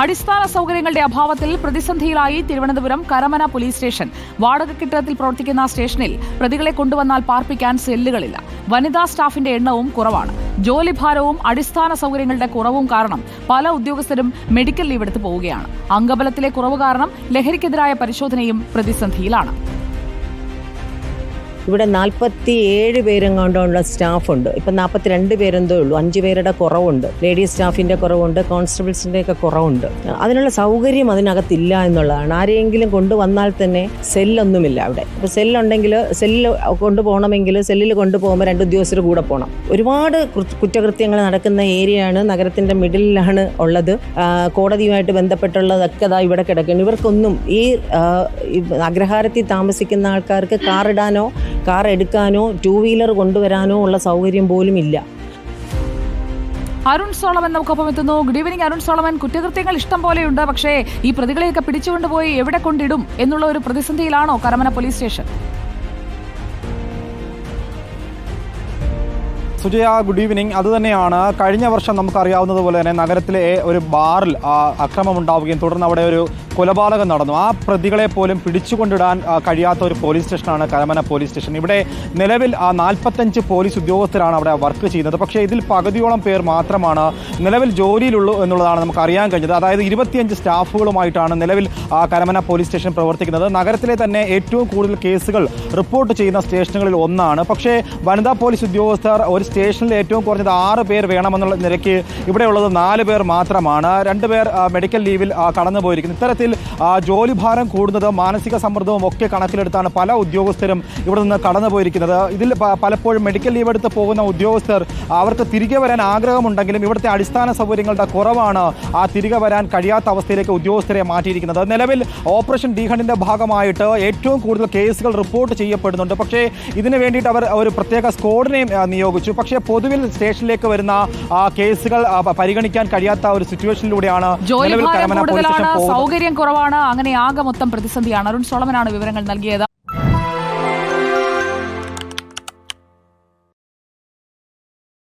അടിസ്ഥാന സൗകര്യങ്ങളുടെ അഭാവത്തിൽ പ്രതിസന്ധിയിലായി തിരുവനന്തപുരം കരമന പോലീസ് സ്റ്റേഷൻ. വാടക കെട്ടിടത്തിൽ പ്രവർത്തിക്കുന്ന സ്റ്റേഷനിൽ പ്രതികളെ കൊണ്ടുവന്നാൽ പാർപ്പിക്കാൻ സെല്ലുകളില്ല. വനിതാ സ്റ്റാഫിന്റെ എണ്ണവും കുറവാണ്. ജോലിഭാരവും അടിസ്ഥാന സൗകര്യങ്ങളുടെ കുറവും കാരണം പല ഉദ്യോഗസ്ഥരും മെഡിക്കൽ ലീവ് എടുത്തു പോവുകയാണ്. അംഗബലത്തിലെ കുറവ് കാരണം ലഹരിക്കെതിരായ പരിശോധനയും പ്രതിസന്ധിയിലാണ്. ഇവിടെ നാൽപ്പത്തി ഏഴ് കൊണ്ടുള്ള സ്റ്റാഫുണ്ട്. ഇപ്പം നാൽപ്പത്തി രണ്ട് പേരെന്തോ ഉള്ളൂ. അഞ്ച് പേരുടെ കുറവുണ്ട്. ലേഡീസ് സ്റ്റാഫിന്റെ കുറവുണ്ട് കോൺസ്റ്റബിൾസിന്റെ ഒക്കെ കുറവുണ്ട്. അതിനുള്ള സൗകര്യം അതിനകത്തില്ല എന്നുള്ളതാണ്. ആരെയെങ്കിലും കൊണ്ടുവന്നാൽ തന്നെ സെല്ലൊന്നുമില്ല അവിടെ. ഇപ്പോൾ സെല്ലുണ്ടെങ്കിൽ സെല്ല് കൊണ്ടുപോകണമെങ്കിൽ സെല്ലിൽ കൊണ്ടുപോകുമ്പോൾ രണ്ട് ഉദ്യോഗസ്ഥർ കൂടെ പോകണം. ഒരുപാട് കുറ്റകൃത്യങ്ങൾ നടക്കുന്ന ഏരിയയാണ് നഗരത്തിന്റെ മിഡിലാണ് ഉള്ളത്. കോടതിയുമായിട്ട് ബന്ധപ്പെട്ടുള്ളതൊക്കെ ദാ ഇവിടെ കിടക്കുന്നു. ഇവർക്കൊന്നും ഈ അഗ്രഹാരത്തിൽ താമസിക്കുന്ന ആൾക്കാർക്ക് കാറിടാനോ കാർ എടുക്കാനോ ടൂ വീലർ കൊണ്ടുവരാനോ ഉള്ള സൗകര്യം പോലും ഇല്ല. അരുൺ സോളമൻ നമുക്കൊപ്പം എത്തുന്നു. Good evening Arun Solomon. കുറ്റകൃത്യങ്ങൾ ഇഷ്ടം പോലെയുണ്ട്. പക്ഷേ ഈ പ്രതികളെയൊക്കെ പിടിച്ചുകൊണ്ടുപോയി എവിടെ കൊണ്ടിടും എന്നുള്ള ഒരു പ്രതിസന്ധിയിലാണോ Karamana police station? Sujaya good evening അതുതന്നെയാണ് കഴിഞ്ഞ വർഷം നമുക്കറിയാവുന്നത് പോലെ തന്നെ നഗരത്തിലെ ഒരു ബാറിൽ അക്രമം ഉണ്ടാവുകയും തുടർന്ന് അവിടെ ഒരു കൊലപാതകം നടന്നു. ആ പ്രതികളെ പോലും പിടിച്ചുകൊണ്ടിടാൻ കഴിയാത്ത ഒരു പോലീസ് സ്റ്റേഷനാണ് കരമന പോലീസ് സ്റ്റേഷൻ. ഇവിടെ നിലവിൽ നാൽപ്പത്തഞ്ച് പോലീസ് ഉദ്യോഗസ്ഥരാണ് അവിടെ വർക്ക് ചെയ്യുന്നത്. പക്ഷേ ഇതിൽ പകുതിയോളം പേർ മാത്രമാണ് നിലവിൽ ജോലിയിലുള്ളൂ എന്നുള്ളതാണ് നമുക്ക് അറിയാൻ കഴിഞ്ഞത്. അതായത് ഇരുപത്തിയഞ്ച് സ്റ്റാഫുകളുമായിട്ടാണ് നിലവിൽ കരമന പോലീസ് സ്റ്റേഷൻ പ്രവർത്തിക്കുന്നത്. നഗരത്തിലെ തന്നെ ഏറ്റവും കൂടുതൽ കേസുകൾ റിപ്പോർട്ട് ചെയ്യുന്ന സ്റ്റേഷനുകളിൽ ഒന്നാണ്. പക്ഷേ വനിതാ പോലീസ് ഉദ്യോഗസ്ഥർ ഒരു സ്റ്റേഷനിൽ ഏറ്റവും കുറഞ്ഞത് ആറ് പേർ വേണമെന്നുള്ള നിരക്ക് ഇവിടെയുള്ളത് നാല് പേർ മാത്രമാണ്. രണ്ട് പേർ മെഡിക്കൽ ലീവിൽ കടന്നു കടന്നുപോയിരിക്കുന്നു. ഇത്തരത്തിൽ ജോലിഭാരം കൂടുന്നത് മാനസിക സമ്മർദ്ദവും ഒക്കെ കണക്കിലെടുത്താണ് പല ഉദ്യോഗസ്ഥരും ഇവിടെ നിന്ന് കടന്നുപോയിരിക്കുന്നത്. ഇതിൽ പലപ്പോഴും മെഡിക്കൽ ലീവ് എടുത്ത് പോകുന്ന ഉദ്യോഗസ്ഥർ അവർക്ക് തിരികെ വരാൻ ആഗ്രഹമുണ്ടെങ്കിലും ഇവിടുത്തെ അടിസ്ഥാന സൗകര്യങ്ങളുടെ കുറവാണ് ആ തിരികെ വരാൻ കഴിയാത്ത അവസ്ഥയിലേക്ക് ഉദ്യോഗസ്ഥരെ മാറ്റിയിരിക്കുന്നത്. നിലവിൽ ഓപ്പറേഷൻ ഡീഹണ്ടിന്റെ ഭാഗമായിട്ട് ഏറ്റവും കൂടുതൽ കേസുകൾ റിപ്പോർട്ട് ചെയ്യപ്പെടുന്നുണ്ട്. പക്ഷേ ഇതിനു വേണ്ടിയിട്ട് അവർ ഒരു പ്രത്യേക സ്ക്വാഡിനെയും നിയോഗിച്ചു. പക്ഷേ പൊതുവിൽ സ്റ്റേഷനിലേക്ക് വരുന്ന കേസുകൾ പരിഗണിക്കാൻ കഴിയാത്ത ഒരു സിറ്റുവേഷനിലൂടെയാണ് സൗകര്യം കുറവാണ് അങ്ങനെ ആകെ മൊത്തം പ്രതിസന്ധിയാണ്. അരുൺ സോളമനാണ് വിവരങ്ങൾ നൽകിയത്.